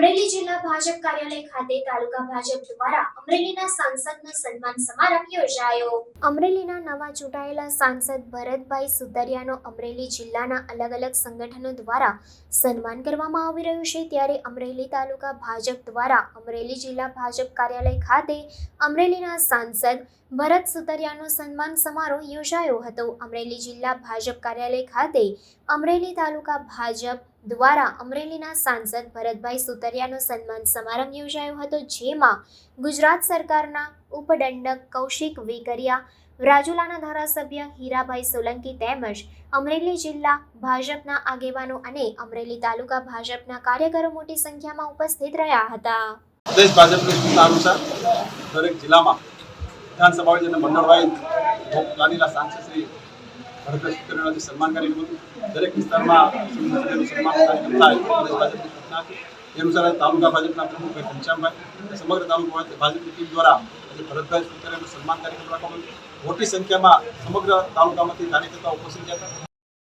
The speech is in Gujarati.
nombre ભાજપ કાર્યાલય ખાતે તાલુકા ભાજપ દ્વારા અમરેલીના સાંસદનો સન્માન સમારંભ યોજાયો. અમરેલીના નવા ચૂંટાયેલા સાંસદ ભરતભાઈ સુતરિયાનો અમરેલી જિલ્લાના અલગ અલગ સંગઠનો દ્વારા સન્માન કરવામાં આવી રહ્યું છે. ત્યારે અમરેલી તાલુકા ભાજપ દ્વારા અમરેલી જિલ્લા ભાજપ કાર્યાલય ખાતે અમરેલીના સાંસદ ભરત સુતરિયાનો સન્માન સમારોહ યોજાયો હતો. અમરેલી જિલ્લા ભાજપ કાર્યાલય ખાતે અમરેલી તાલુકા ભાજપ દ્વારા અમરેલીના સાંસદ ભરતભાઈ સુતરિયાનો સન્માન સમારંભ યોજાયો હતો, જેમાં ગુજરાત સરકારના ઉપદંડક કૌશિક વેકરિયા, રાજુલાના ધારાસભ્ય હીરાભાઈ સોલંકી તેમજ અમરેલી જિલ્લા ભાજપના આગેવાનો અને અમરેલી તાલુકા ભાજપના કાર્યકરો મોટી સંખ્યામાં ઉપસ્થિત રહ્યા હતા. પ્રદેશ ભાજપની અનુસાર દરેક જિલ્લામાં વિધાનસભા અને મંડળ ગાંધીના સાંસદ શ્રી ભરતભાઈ સુતરિયાનું સન્માન કાર્યક્રમ દરેક વિસ્તારમાં સન્માન કાર્યક્રમ થાય, પ્રદેશ ભાજપની સૂચના એ અનુસાર તાલુકા ભાજપના પ્રમુખ ભાઈ ઘનશ્યામભાઈ સમગ્ર તાલુકા ભાજપની ટીમ દ્વારા આજે ભરતભાઈ સુતરેનું સન્માન કાર્યક્રમ રાખવામાં મોટી સંખ્યામાં સમગ્ર તાલુકામાંથી કાર્યકર્તાઓ ઉપસ્થિત હતા.